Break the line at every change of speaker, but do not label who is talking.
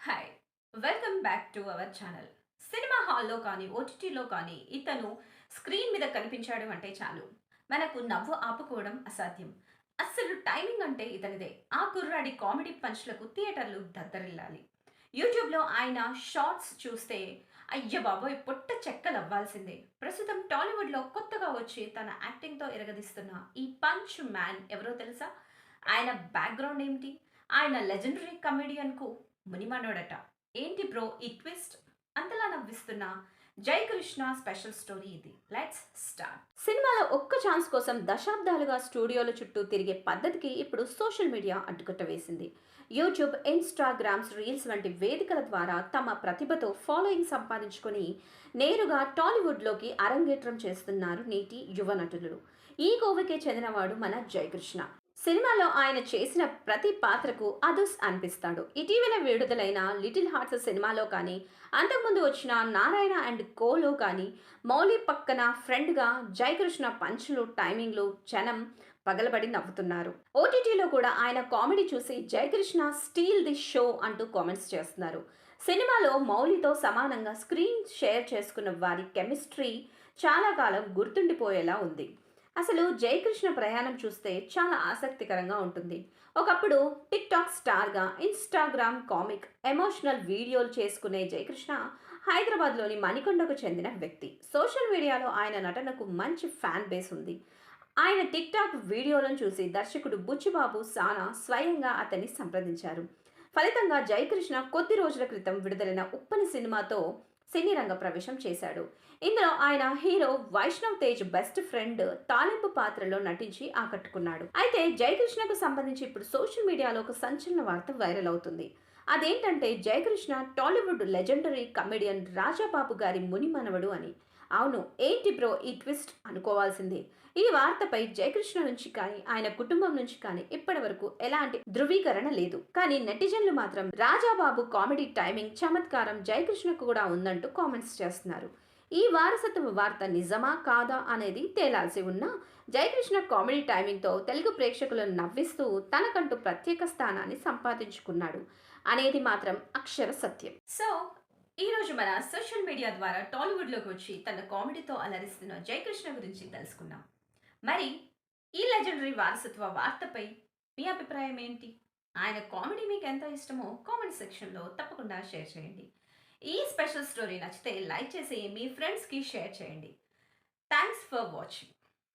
Hi welcome back to our channel cinema హాల్లో కానీ ఓటీటీలో కానీ ఇతను స్క్రీన్ మీద కనిపించాడు అంటే చాలు. మనకు నవ్వు ఆపుకోవడం అసాధ్యం. అస్సలు టైమింగ్ అంటే ఇతనిదే. ఆ కుర్రాడి కామెడీ పంచ్లకు థియేటర్లు దద్దరిల్లాలి. యూట్యూబ్లో ఆయన షార్ట్స్ చూస్తే అయ్య బాబోయ్ పొట్ట చెక్కలు అవ్వాల్సిందే ప్రస్తుతం టాలీవుడ్లో కొత్తగా వచ్చి తన యాక్టింగ్తో ఎరగదీస్తున్న ఈ పంచ్ మ్యాన్ ఎవరో తెలుసా? ఆయన బ్యాక్గ్రౌండ్ ఏమిటి? ఆయన లెజెండరీ కమెడియన్కు మునిమనోడట. ఏంటి బ్రో ఈ ట్విస్ట్? అంతలా నవ్విస్తున్న జై కృష్ణ స్పెషల్ స్టోరీ ఇది. Let's start. సినిమాలో ఒక్క ఛాన్స్ కోసం దశాబ్దాలుగా స్టూడియోల చుట్టూ తిరిగే పద్ధతికి ఇప్పుడు సోషల్ మీడియా అడ్డుకట్ట వేసింది. యూట్యూబ్ ఇన్స్టాగ్రామ్స్ రీల్స్ వంటి వేదికల ద్వారా తమ ప్రతిభతో ఫాలోయింగ్ సంపాదించుకొని నేరుగా టాలీవుడ్లోకి అరంగేట్రం చేస్తున్నారు నేటి యువ నటులు. ఈ కోవకే చెందినవాడు మన జయకృష్ణ సినిమాలో ఆయన చేసిన ప్రతి పాత్రకు అదుస్ అనిపిస్తాడు. ఇటీవల విడుదలైన లిటిల్ హార్ట్స్ సినిమాలో కానీ అంతకుముందు వచ్చిన నారాయణ అండ్ కోలో కానీ మౌలి పక్కన ఫ్రెండ్గా జయకృష్ణ పంచులు టైమింగ్లు జనం పగలబడి నవ్వుతున్నారు. ఓటీటీలో కూడా ఆయన కామెడీ చూసి జయకృష్ణ స్టీల్ ది షో అంటూ కామెంట్స్ చేస్తున్నారు. సినిమాలో మౌలితో సమానంగా స్క్రీన్ షేర్ చేసుకున్న వారి కెమిస్ట్రీ చాలా కాలం గుర్తుండిపోయేలా ఉంది. అసలు జయకృష్ణ ప్రయాణం చూస్తే చాలా ఆసక్తికరంగా ఉంటుంది. ఒకప్పుడు టిక్ టాక్ స్టార్గా ఇన్స్టాగ్రామ్ కామిక్ ఎమోషనల్ వీడియోలు చేసుకునే జయకృష్ణ హైదరాబాద్లోని మణికొండకు చెందిన వ్యక్తి. సోషల్ మీడియాలో ఆయన నటనకు మంచి ఫ్యాన్ బేస్ ఉంది. ఆయన టిక్ టాక్ వీడియోలను చూసి దర్శకుడు బుచ్చిబాబు సానా స్వయంగా అతన్ని సంప్రదించారు. ఫలితంగా జయకృష్ణ కొద్ది రోజుల క్రితం విడుదలైన ఉప్పని సినిమాతో సినీ రంగ ప్రవేశం చేశాడు. ఇందులో ఆయన hero Vaishnav Tej best friend తాలింపు పాత్రలో నటించి ఆకట్టుకున్నాడు. అయితే జయకృష్ణకు సంబంధించి ఇప్పుడు సోషల్ మీడియాలో ఒక సంచలన వార్త వైరల్ అవుతుంది. అదేంటంటే Jayakrishna Tollywood legendary comedian Rajababu గారి ముని మనవడు అని. అవును ఏంటి బ్రో ఈ ట్విస్ట్? అనుకోవాల్సిందే. ఈ వార్తపై జయకృష్ణ నుంచి కానీ ఆయన కుటుంబం నుంచి కానీ ఇప్పటి వరకు ఎలాంటి ధృవీకరణ లేదు. కానీ నెటిజన్లు మాత్రం రాజాబాబు కామెడీ టైమింగ్ చమత్కారం జయకృష్ణకు కూడా ఉందంటూ కామెంట్స్ చేస్తున్నారు. ఈ వారసత్వ వార్త నిజమా కాదా అనేది తేలాల్సి ఉన్న జయకృష్ణ కామెడీ టైమింగ్తో తెలుగు ప్రేక్షకులను నవ్విస్తూ తనకంటూ ప్రత్యేక స్థానాన్ని సంపాదించుకున్నాడు అనేది మాత్రం అక్షర సత్యం. సో ఈ రోజు మన సోషల్ మీడియా ద్వారా టాలీవుడ్లోకి వచ్చి తన కామెడీతో అలరిస్తున్న జయకృష్ణ గురించి తెలుసుకున్నాం మరి ఈ లెజెండరీ వారసత్వ వార్తపై మీ అభిప్రాయం ఏంటి? ఆయన కామెడీ మీకు ఎంత ఇష్టమో కామెంట్ సెక్షన్లో తప్పకుండా షేర్ చేయండి. ఈ స్పెషల్ స్టోరీ నచ్చితే లైక్ చేసి మీ ఫ్రెండ్స్కి షేర్ చేయండి. Thanks for watching